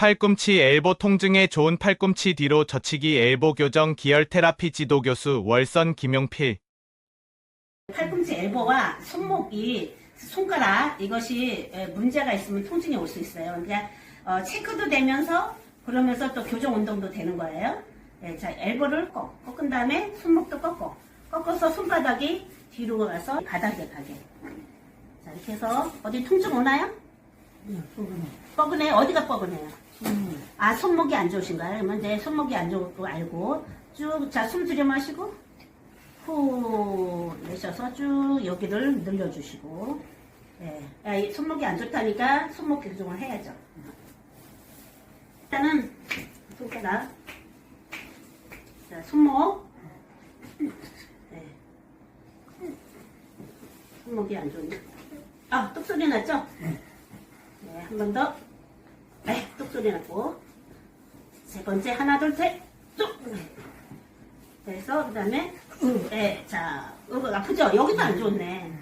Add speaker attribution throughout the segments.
Speaker 1: 팔꿈치 엘보 통증에 좋은 팔꿈치 뒤로 젖히기 엘보 교정 기열 테라피 지도 교수 월선 김용필.
Speaker 2: 팔꿈치 엘보와 손목이 손가락 이것이 에, 문제가 있으면 통증이 올 수 있어요. 그러니까 어, 체크도 되면서 그러면서 또 교정 운동도 되는 거예요. 예, 자 엘보를 꺾, 꺾은 다음에 손목도 꺾어 꺾어서 손바닥이 뒤로 가서 바닥에 가게. 자 이렇게 해서 어디 통증 오나요? 뻐근해 어디가 뻐근해요? 아 손목이 안 좋으신가요? 그러면 이제 손목이 안거 알고 쭉 자 숨 들여 마시고 후 내셔서 쭉 여기를 늘려주시고 예. 야, 이 손목이 안 좋다니까 손목 교정을 해야죠. 일단은 손가락 자 손목 네. 손목이 안 좋네. 아 똑소리 났죠? 네, 한번 더. 네, 똑소리 났고 세 번째 하나 둘셋 쭉. 그래서 그 다음에 네, 자 이거 아프죠? 여기도 안 좋네.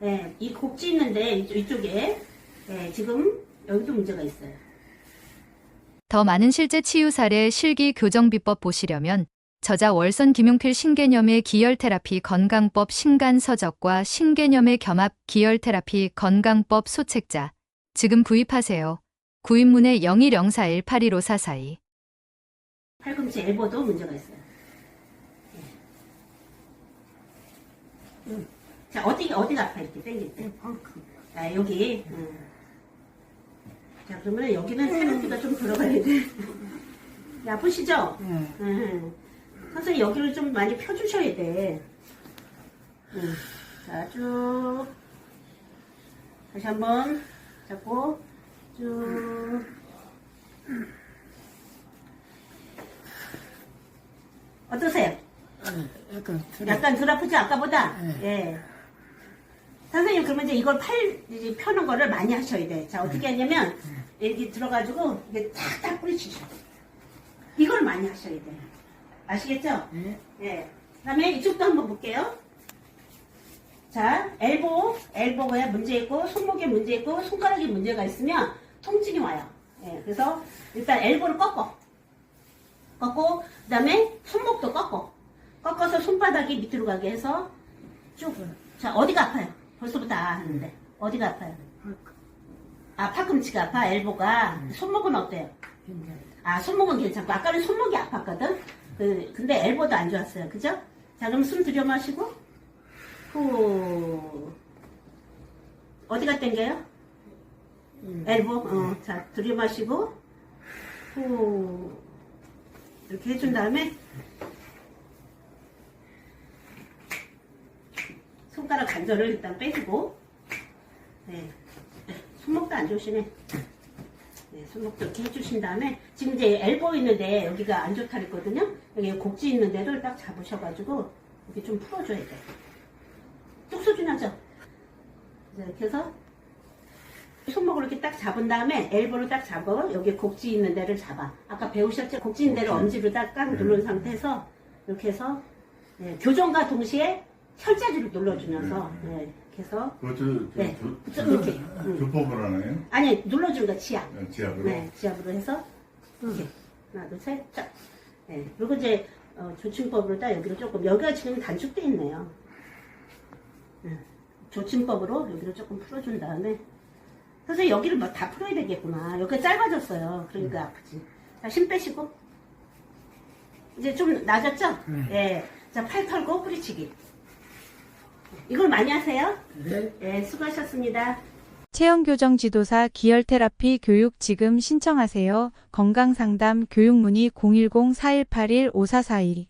Speaker 2: 네, 이 곡지 있는데 이쪽- 이쪽 에 네, 지금 여기도 문제가 있어요.
Speaker 3: 더 많은 실제 치유 사례 실기 교정 비법 보시려면 저자 월선 김용필 신개념의 기열 테라피 건강법 신간 서적과 신개념의 겸합 기열 테라피 건강법 소책자 지금 구입하세요. 구입문의 0104181544
Speaker 2: 팔꿈치 엘보도 문제가 있어요. 네. 음. 자 어디 어디가 아파 이렇게 당길 때? 아 여기. 음. 자 그러면 여기는 테라피가 좀 들어가야 돼. 네, 아프시죠? 음. 선생님 여기를 좀 많이 펴주셔야 돼. 음. 자, 쭉. 다시 한 번 잡고, 쭉. 어떠세요?
Speaker 4: 약간 들
Speaker 2: 약간 덜 아프지, 아까보다?
Speaker 4: 네.
Speaker 2: 예. 선생님, 그러면 이제 이걸 팔, 이제 펴는 거를 많이 하셔야 돼. 자, 어떻게 하냐면, 여기 들어가지고, 이게 탁탁 뿌리치셔. 이걸 많이 하셔야 돼. 아시겠죠?
Speaker 4: 네.
Speaker 2: 예. 그 다음에 이쪽도 한번 볼게요. 자, 엘보, 엘보가 문제 있고, 손목에 문제 있고, 손가락에 문제가 있으면 통증이 와요. 예, 그래서 일단 엘보를 꺾어. 꺾고, 그 다음에 손목도 꺾어. 꺾어서 손바닥이 밑으로 가게 해서 쭉. 자, 어디가 아파요? 벌써부터 아 하는데. 어디가 아파요? 아, 팔꿈치가 아파, 엘보가. 손목은 어때요? 아, 손목은 괜찮고, 아까는 손목이 아팠거든? 그, 근데 엘보도 안 좋았어요. 그죠? 자, 그럼 숨 들여 마시고, 후. 어디가 땡겨요? 엘보, 어, 자, 들여 마시고, 후. 이렇게 해준 다음에, 손가락 관절을 일단 빼주고, 네. 손목도 안 좋으시네. 네, 손목도 이렇게 해주신 다음에 지금 이제 엘보 있는데 여기가 안 좋다 그랬거든요. 여기 곡지 있는 데를 딱 잡으셔가지고 이렇게 좀 풀어줘야 돼. 뚝소리 나죠? 네, 이렇게 해서 손목을 이렇게 딱 잡은 다음에 엘보를 딱 잡아 여기 곡지 있는 데를 잡아. 아까 배우셨죠? 곡지 있는 데를 엄지로 딱 꽉 누른 상태에서 이렇게 해서 네, 교정과 동시에 혈자리를 눌러주면서 네, 이렇게 해서
Speaker 5: 그것도 저,
Speaker 2: 네.
Speaker 5: 저,
Speaker 2: 이렇게.
Speaker 5: 저,
Speaker 2: 응.
Speaker 5: 조법을 하나요?
Speaker 2: 아니 눌러주는 거 지압.
Speaker 5: 네, 지압으로?
Speaker 2: 네, 지압으로 해서 이렇게 하나, 둘, 셋, 쫙. 네, 그리고 이제 어, 조침법으로 딱 여기로 조금 여기가 지금 단축돼 있네요. 네, 조침법으로 여기를 조금 풀어준 다음에 선생님 여기를 뭐다 풀어야 되겠구나. 여기가 짧아졌어요. 그러니까 아프지. 자, 힘 빼시고 이제 좀 나아졌죠? 예. 자, 팔 털고 뿌리치기. 이걸 많이 하세요?
Speaker 4: 네.
Speaker 2: 예, 수고하셨습니다.
Speaker 6: 체형교정 지도사 기열 테라피 교육 지금 신청하세요. 건강상담 교육 문의 010-4181-5442